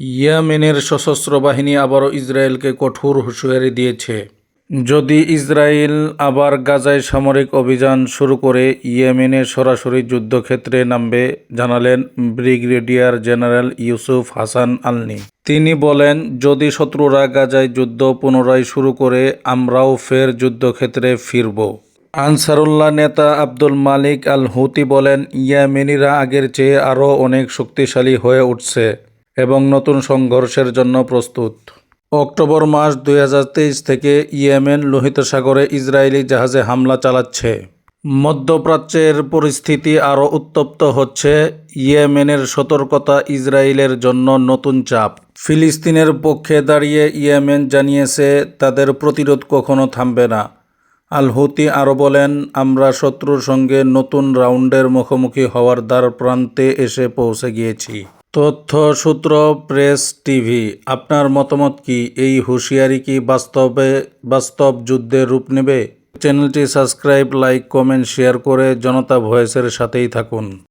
ইয়েমেনের সশস্ত্র বাহিনী আবারও ইসরায়েলকে কঠোর হুঁশিয়ারি দিয়েছে। যদি ইসরায়েল আবার গাজায় সামরিক অভিযান শুরু করে, ইয়েমেনে সরাসরি যুদ্ধক্ষেত্রে নামবে, জানালেন brigadier general Yusuf Hasan Alni. তিনি বলেন, যদি শত্রুরা গাজায় যুদ্ধ পুনরায় শুরু করে, আমরাও ফের যুদ্ধক্ষেত্রে ফিরব। আনসারুল্লাহ নেতা আব্দুল মালিক আল হুতি বলেন, ইয়েমেনিরা আগের চেয়ে আরও অনেক শক্তিশালী হয়ে উঠছে। এবং নতুন সংঘর্ষের জন্য প্রস্তুত। অক্টোবর মাস দু হাজার তেইশ থেকে ইয়েমেন লোহিত সাগরে ইসরায়েলি জাহাজে হামলা চালাচ্ছে। মধ্যপ্রাচ্যের পরিস্থিতি আরও উত্তপ্ত হচ্ছে। ইয়েমেনের সতর্কতা ইসরায়েলের জন্য নতুন চাপ। ফিলিস্তিনের পক্ষে দাঁড়িয়ে ইয়েমেন জানিয়েছে, তাদের প্রতিরোধ কখনো থামবে না। আল হুতি আরও বলেন, আমরা শত্রুর সঙ্গে নতুন রাউন্ডের মুখোমুখি হওয়ার দ্বার প্রান্তে এসে পৌঁছে গিয়েছি। তথ্য সূত্র প্রেস টিভি, আপনার মতামত কি? এই হুঁশিয়ারি কি বাস্তবে, বাস্তব যুদ্ধের রূপ নেবে? চ্যানেলটি সাবস্ক্রাইব, লাইক, কমেন্ট, শেয়ার করে জনতা ভয়েসের সাথেই থাকুন।